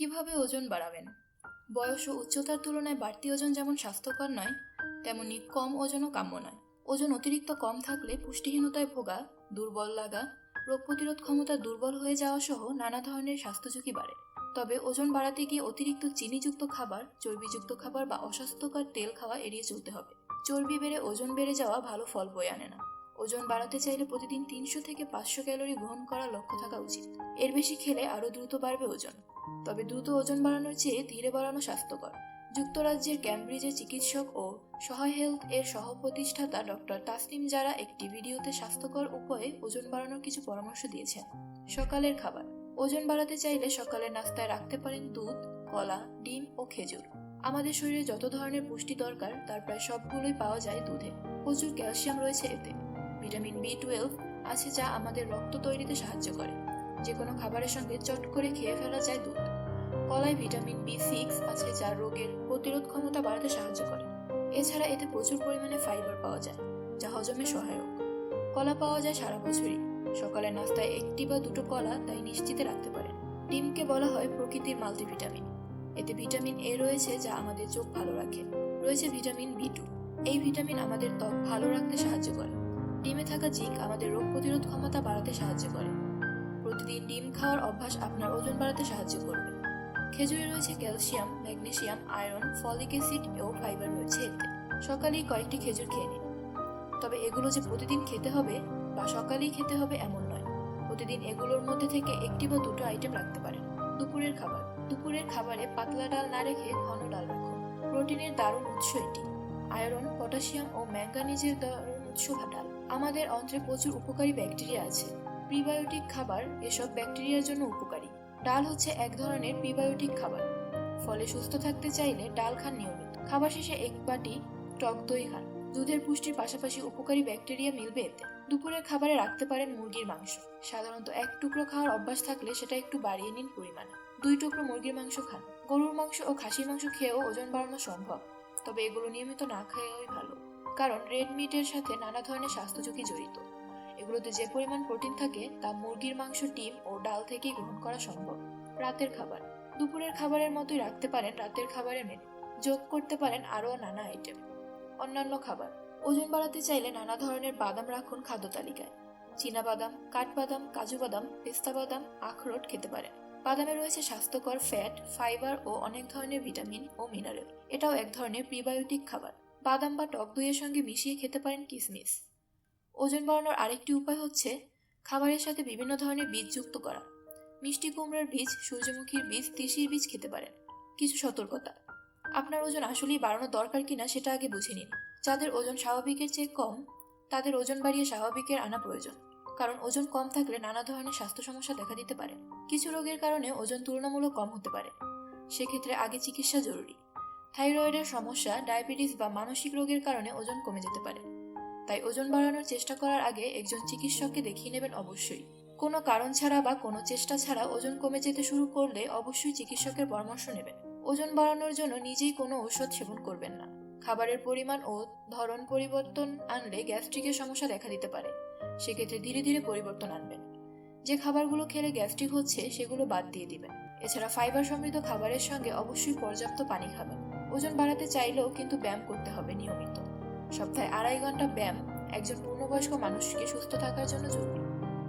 কীভাবে ওজন বাড়াবেন? বয়স ও উচ্চতার তুলনায় বাড়তি ওজন যেমন স্বাস্থ্যকর নয়, তেমনি কম ওজনও কাম্য নয়। ওজন অতিরিক্ত কম থাকলে পুষ্টিহীনতায় ভোগা, দুর্বল লাগা, রোগ প্রতিরোধ ক্ষমতা দুর্বল হয়ে যাওয়া সহ নানা ধরনের স্বাস্থ্য ঝুঁকি বাড়ে। তবে ওজন বাড়াতে গিয়ে অতিরিক্ত চিনিযুক্ত খাবার, চর্বিযুক্ত খাবার বা অস্বাস্থ্যকর তেল খাওয়া এড়িয়ে চলতে হবে। চর্বি বেড়ে ওজন বেড়ে যাওয়া ভালো ফল বয়ে আনে না। ওজন বাড়াতে চাইলে প্রতিদিন তিনশো থেকে পাঁচশো ক্যালোরি গ্রহণ করার লক্ষ্য থাকা উচিত। এর বেশি খেলে আরও দ্রুত বাড়বে ওজন। তবে দ্রুত ওজন বাড়ানোর চেয়ে ধীরে বাড়ানো স্বাস্থ্যকর। যুক্তরাজ্যের ক্যামব্রিজের চিকিৎসক ও সহায় হেলথ এর সহ প্রতিষ্ঠাতা ডক্টর তাসলিম যারা একটি ভিডিওতে স্বাস্থ্যকর উপায়ে ওজন বাড়ানোর কিছু পরামর্শ দিয়েছেন। সকালের খাবার। ওজন বাড়াতে চাইলে সকালের নাস্তায় রাখতে পারেন দুধ, কলা, ডিম ও খেজুর। আমাদের শরীরে যত ধরনের পুষ্টি দরকার, তার প্রায় সবগুলোই পাওয়া যায় দুধে। প্রচুর ক্যালসিয়াম রয়েছে এতে। ভিটামিন বি টুয়েলভ আছে যা আমাদের রক্ত তৈরিতে সাহায্য করে। যে কোনো খাবারের সঙ্গে চট করে খেয়ে ফেলা যায় দুধ। কলায় ভিটামিন বি সিক্স আছে যা রোগের প্রতিরোধ ক্ষমতা বাড়াতে সাহায্য করে। এছাড়া এতে প্রচুর পরিমাণে ফাইবার পাওয়া যায়, যা হজমে সহায়ক। কলা পাওয়া যায় সারা বছরই। সকালের নাস্তায় একটি বা দুটো কলা তাই নিশ্চিতে রাখতে পারেন। ডিমকে বলা হয় প্রকৃতির মাল্টিভিটামিন। এতে ভিটামিন এ রয়েছে যা আমাদের চোখ ভালো রাখে। রয়েছে ভিটামিন বি টু এই ভিটামিন আমাদের ত্বক ভালো রাখতে সাহায্য করে। ডিমে থাকা জিঙ্ক আমাদের রোগ প্রতিরোধ ক্ষমতা বাড়াতে সাহায্য করে। প্রতিদিন ডিম খাওয়ার অভ্যাস আপনার ওজন বাড়াতে সাহায্য করবে। খেজুরে রয়েছে calcium, magnesium, iron, folic acid ও ফাইবার রয়েছে এতে। সকালেই কয়েকটি খেজুর খেয়ে নিন। তবে এগুলো যে প্রতিদিন খেতে হবে বা সকালেই খেতে হবে এমন নয়। প্রতিদিন এগুলোর মধ্যে থেকে একটি বা দুটো আইটেম রাখতে পারেন। দুপুরের খাবার। দুপুরের খাবারে পাতলা ডাল না রেখে ঘন ডাল রাখুন। প্রোটিনের দারুণ উৎস এটি। আয়রন, পটাশিয়াম ও ম্যাঙ্গানিজের দারুণ উৎস ডাল। আমাদের অন্ত্রে প্রচুর উপকারী ব্যাকটেরিয়া আছে। প্রিবায়োটিক খাবার এসব ব্যাকটেরিয়ার জন্য উপকারী। ডাল হচ্ছে এক ধরনের প্রিবায়োটিক খাবার। ফলে সুস্থ থাকতে চাইলে ডাল খান নিয়মিত। খাবার শেষে এক বাটি টক দই খান। দুধের পুষ্টির পাশাপাশি উপকারী ব্যাকটেরিয়া মিলবে এতে। দুপুরের খাবারে রাখতে পারেন মুরগির মাংস। সাধারণত এক টুকরো খাওয়ার অভ্যাস থাকলে সেটা একটু বাড়িয়ে নিন পরিমাণে। দুই টুকরো মুরগির মাংস খান। গরুর মাংস ও খাসির মাংস খেয়েও ওজন বাড়ানো সম্ভব। তবে এগুলো নিয়মিত না খাওয়াই ভালো। কারণ রেড মিটের সাথে নানা ধরনের স্বাস্থ্য ঝুঁকি জড়িত। এগুলোতে যে পরিমাণ প্রোটিন থাকে, তা মুরগির মাংস, ডিম ও ডাল থেকেই গ্রহণ করা সম্ভব। রাতের খাবার। দুপুরের খাবারের মতোই রাখতে পারেন রাতের খাবারের মেনু যোগ করতে পারেন আরও নানা আইটেম অন্যান্য খাবার। ওজন বাড়াতে চাইলে নানা ধরনের বাদাম রাখুন খাদ্য তালিকায়। চীনা বাদাম, কাঠবাদাম, কাজু বাদাম, পেস্তা বাদাম, আখরোট খেতে পারেন। বাদামে রয়েছে স্বাস্থ্যকর ফ্যাট, ফাইবার ও অনেক ধরনের ভিটামিন ও মিনারেল। এটাও এক ধরনের প্রিবায়োটিক খাবার। বাদাম বা টক দইয়ের সঙ্গে মিশিয়ে খেতে পারেন কিসমিস। ওজন বাড়ানোর আরেকটি উপায় হচ্ছে খাবারের সাথে বিভিন্ন ধরনের বীজ যুক্ত করা। মিষ্টি কুমড়ার বীজ, সূর্যমুখীর বীজ, তিসির বীজ খেতে পারেন। কিছু সতর্কতা। আপনার ওজন আসলেই বাড়ানো দরকার কিনা সেটা আগে বুঝে নিন। যাদের ওজন স্বাভাবিকের চেয়ে কম, তাদের ওজন বাড়িয়ে স্বাভাবিকের আনা প্রয়োজন। কারণ ওজন কম থাকলে নানা ধরনের স্বাস্থ্য সমস্যা দেখা দিতে পারে। কিছু রোগের কারণে ওজন তুলনামূলক কম হতে পারে। সেক্ষেত্রে আগে চিকিৎসা জরুরি। থাইরয়েডের সমস্যা, ডায়াবেটিস বা মানসিক রোগের কারণে ওজন কমে যেতে পারে। তাই ওজন বাড়ানোর চেষ্টা করার আগে একজন চিকিৎসককে দেখিয়ে নেবেন অবশ্যই। কোনো কারণ ছাড়া বা কোনো চেষ্টা ছাড়া ওজন কমে যেতে শুরু করলে অবশ্যই চিকিৎসকের পরামর্শ নেবেন। ওজন বাড়ানোর জন্য নিজেই কোনো ঔষধ সেবন করবেন না। খাবারের পরিমাণ ও ধরন পরিবর্তন আনলে গ্যাস্ট্রিকের সমস্যা দেখা দিতে পারে। সেক্ষেত্রে ধীরে ধীরে পরিবর্তন আনবেন। যে খাবারগুলো খেলে গ্যাস্ট্রিক হচ্ছে, সেগুলো বাদ দিয়ে দিবেন। এছাড়া ফাইবার সমৃদ্ধ খাবারের সঙ্গে অবশ্যই পর্যাপ্ত পানি খাবেন। ওজন বাড়াতে চাইলেও কিন্তু ব্যায়াম করতে হবে নিয়মিত। সপ্তাহে আড়াই ঘণ্টা ব্যায়াম একজন পূর্ণবয়স্ক মানুষকে সুস্থ থাকার জন্য জরুরি।